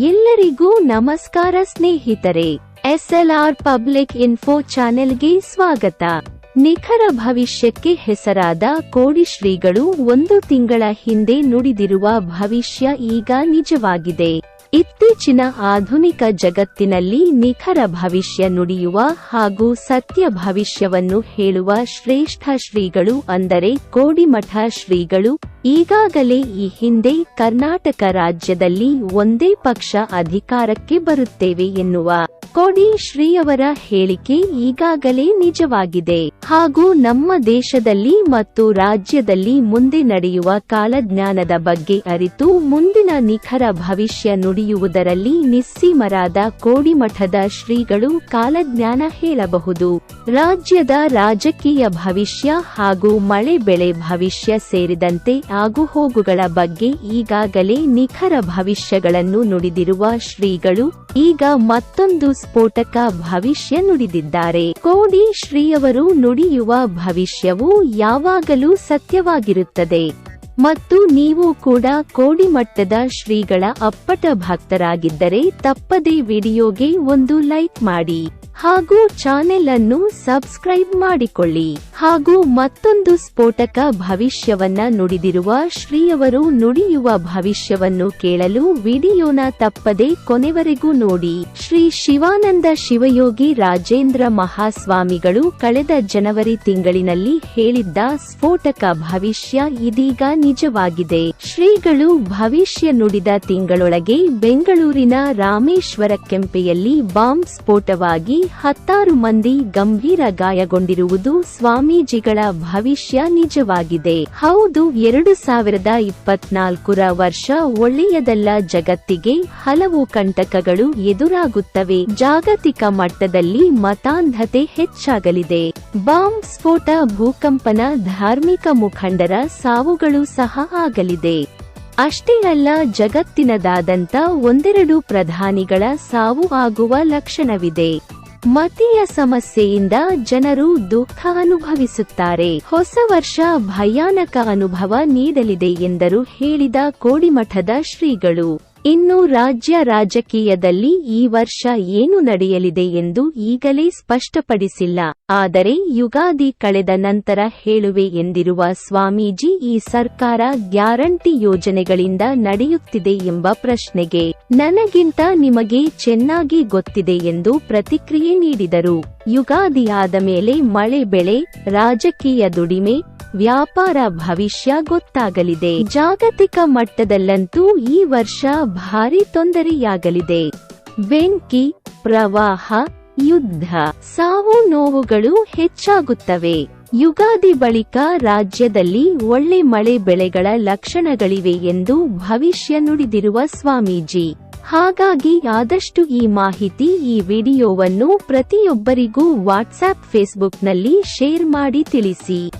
ಎಲ್ಲರಿಗೂ ನಮಸ್ಕಾರ ಸ್ನೇಹಿತರೆ, ಎಸ್ಎಲ್ಆರ್ ಪಬ್ಲಿಕ್ ಇನ್ಫೋ ಚಾನೆಲ್ಗೆ ಸ್ವಾಗತ. ನಿಖರ ಭವಿಷ್ಯಕ್ಕೆ ಹೆಸರಾದ ಕೋಡಿ ಶ್ರೀಗಳು ಒಂದು ತಿಂಗಳ ಹಿಂದೆ ನುಡಿದಿರುವ ಭವಿಷ್ಯ ಈಗ ನಿಜವಾಗಿದೆ. ಇತ್ತೀಚಿನ ಆಧುನಿಕ ಜಗತ್ತಿನಲ್ಲಿ ನಿಖರ ಭವಿಷ್ಯ ನುಡಿಯುವ ಹಾಗೂ ಸತ್ಯ ಭವಿಷ್ಯವನ್ನು ಹೇಳುವ ಶ್ರೇಷ್ಠ ಶ್ರೀಗಳು ಅಂದರೆ ಕೋಡಿಮಠ ಶ್ರೀಗಳು, ಈಗಾಗಲೇ ಈ ಹಿಂದೆ ಕರ್ನಾಟಕ ರಾಜ್ಯದಲ್ಲಿ ಒಂದೇ ಪಕ್ಷ ಅಧಿಕಾರಕ್ಕೆ ಬರುತ್ತೇವೆ ಎನ್ನುವ ಶ್ರೀಯವರ ಹೇಳಿಕೆ ಈಗಾಗಲೇ ನಿಜವಾಗಿದೆ. ಹಾಗೂ ನಮ್ಮ ದೇಶದಲ್ಲಿ ಮತ್ತು ರಾಜ್ಯದಲ್ಲಿ ಮುಂದೆ ನಡೆಯುವ ಕಾಲಜ್ಞಾನದ ಬಗ್ಗೆ ಅರಿತು ಮುಂದಿನ ನಿಖರ ಭವಿಷ್ಯ ನುಡಿಯುವುದರಲ್ಲಿ ನಿಸ್ಸೀಮರಾದ ಕೋಡಿಮಠದ ಶ್ರೀಗಳು ಕಾಲಜ್ಞಾನ ಹೇಳಬಹುದು. ರಾಜ್ಯದ ರಾಜಕೀಯ ಭವಿಷ್ಯ ಹಾಗೂ ಮಳೆ ಬೆಳೆ ಭವಿಷ್ಯ ಸೇರಿದಂತೆ ಆಗುಹೋಗುಗಳ ಬಗ್ಗೆ ಈಗಾಗಲೇ ನಿಖರ ಭವಿಷ್ಯಗಳನ್ನು ನುಡಿದಿರುವ ಶ್ರೀಗಳು ಈಗ ಮತ್ತೊಂದು ಸ್ಫೋಟಕ ಭವಿಷ್ಯ ನುಡಿದಿದ್ದಾರೆ. ಕೋಡಿ ಶ್ರೀಯವರು ನುಡಿಯುವ ಭವಿಷ್ಯವು ಯಾವಾಗಲೂ ಸತ್ಯವಾಗಿರುತ್ತದೆ. ಮತ್ತು ನೀವು ಕೂಡ ಕೋಡಿಮಟ್ಟದ ಶ್ರೀಗಳ ಅಪ್ಪಟ ಭಕ್ತರಾಗಿದ್ದರೆ ತಪ್ಪದೇ ವಿಡಿಯೋಗೆ ಒಂದು ಲೈಕ್ ಮಾಡಿ. ಹಾಗೂ ಚಾನೆಲ್ ಅನ್ನು ಸಬ್ಸ್ಕ್ರೈಬ್ ಮಾಡಿಕೊಳ್ಳಿ. ಹಾಗೂ ಮತ್ತೊಂದು ಸ್ಫೋಟಕ ಭವಿಷ್ಯವನ್ನ ನುಡಿದಿರುವ ಶ್ರೀಯವರು ನುಡಿಯುವ ಭವಿಷ್ಯವನ್ನು ಕೇಳಲು ವಿಡಿಯೋನ ತಪ್ಪದೆ ಕೊನೆವರೆಗೂ ನೋಡಿ. ಶ್ರೀ ಶಿವಾನಂದ ಶಿವಯೋಗಿ ರಾಜೇಂದ್ರ ಮಹಾಸ್ವಾಮಿಗಳು ಕಳೆದ ಜನವರಿ ತಿಂಗಳಿನಲ್ಲಿ ಹೇಳಿದ್ದ ಸ್ಫೋಟಕ ಭವಿಷ್ಯ ಇದೀಗ ನಿಜವಾಗಿದೆ. ಶ್ರೀಗಳು ಭವಿಷ್ಯ ನುಡಿದ ತಿಂಗಳೊಳಗೆ ಬೆಂಗಳೂರಿನ ರಾಮೇಶ್ವರ ಕೆಂಪೆಯಲ್ಲಿ ಬಾಂಬ್ ಸ್ಫೋಟವಾಗಿ ಹತ್ತಾರು ಮಂದಿ ಗಂಭೀರ ಗಾಯಗೊಂಡಿರುವುದು ಸ್ವಾಮೀಜಿಗಳ ಭವಿಷ್ಯ ನಿಜವಾಗಿದೆ. ಹೌದು, ಎರಡು ಸಾವಿರದ ಇಪ್ಪತ್ನಾಲ್ಕರ ವರ್ಷ ಒಳ್ಳೆಯದಲ್ಲ. ಜಗತ್ತಿಗೆ ಹಲವು ಕಂಟಕಗಳು ಎದುರಾಗುತ್ತವೆ. ಜಾಗತಿಕ ಮಟ್ಟದಲ್ಲಿ ಮತಾಂಧತೆ ಹೆಚ್ಚಾಗಲಿದೆ. ಬಾಂಬ್ ಸ್ಫೋಟ, ಭೂಕಂಪನ ಧಾರ್ಮಿಕ ಮುಖಂಡರ ಸಾವುಗಳು ಸಹ ಆಗಲಿದೆ. ಅಷ್ಟೇ ಅಲ್ಲ, ಜಗತ್ತಿನದಾದಂತ ಒಂದೆರಡು ಪ್ರಧಾನಿಗಳ ಸಾವು ಆಗುವ ಲಕ್ಷಣವಿದೆ. ಮತೀಯ ಸಮಸ್ಯೆಯಿಂದ ಜನರು ದುಃಖ ಅನುಭವಿಸುತ್ತಾರೆ. ಹೊಸ ವರ್ಷ ಭಯಾನಕ ಅನುಭವ ನೀಡಲಿದೆ ಎಂದರು ಹೇಳಿದ ಕೋಡಿಮಠದ ಶ್ರೀಗಳು. ಇನ್ನು ರಾಜ್ಯ ರಾಜಕೀಯದಲ್ಲಿ ಈ ವರ್ಷ ಏನು ನಡೆಯಲಿದೆ ಎಂದು ಈಗಲೇ ಸ್ಪಷ್ಟಪಡಿಸಿಲ್ಲ. ಆದರೆ ಯುಗಾದಿ ಕಳೆದ ನಂತರ ಹೇಳುವೆ ಎಂದಿರುವ ಸ್ವಾಮೀಜಿ ಈ ಸರ್ಕಾರ ಗ್ಯಾರಂಟಿ ಯೋಜನೆಗಳಿಂದ ನಡೆಯುತ್ತಿದೆ ಎಂಬ ಪ್ರಶ್ನೆಗೆ ನನಗಿಂತ ನಿಮಗೆ ಚೆನ್ನಾಗಿ ಗೊತ್ತಿದೆ ಎಂದು ಪ್ರತಿಕ್ರಿಯೆ ನೀಡಿದರು. ಯುಗಾದಿ ಆದ ಮೇಲೆ ಮಳೆ ಬೆಳೆ, ರಾಜಕೀಯ ದುಡಿಮೆ ವ್ಯಾಪಾರ ಭವಿಷ್ಯ ಗೊತ್ತಾಗಲಿದೆ. ಜಾಗತಿಕ ಮಟ್ಟದಲ್ಲಂತೂ ಈ ವರ್ಷ ಭಾರಿ ತೊಂದರೆಯಾಗಲಿದೆ. ಬೆಂಕಿ, ಪ್ರವಾಹ, ಯುದ್ಧ, ಸಾವು ನೋವುಗಳು ಹೆಚ್ಚಾಗುತ್ತವೆ. ಯುಗಾದಿ ಬಳಿಕ ರಾಜ್ಯದಲ್ಲಿ ಒಳ್ಳೆ ಮಳೆ ಬೆಳೆಗಳ ಲಕ್ಷಣಗಳಿವೆ ಎಂದು ಭವಿಷ್ಯ ನುಡಿದಿರುವ ಸ್ವಾಮೀಜಿ. ಹಾಗಾಗಿ ಆದಷ್ಟು ಈ ಮಾಹಿತಿ ಈ ವಿಡಿಯೋವನ್ನು ಪ್ರತಿಯೊಬ್ಬರಿಗೂ ವಾಟ್ಸ್ಆಪ್ ಫೇಸ್ಬುಕ್ನಲ್ಲಿ ಶೇರ್ ಮಾಡಿ ತಿಳಿಸಿ.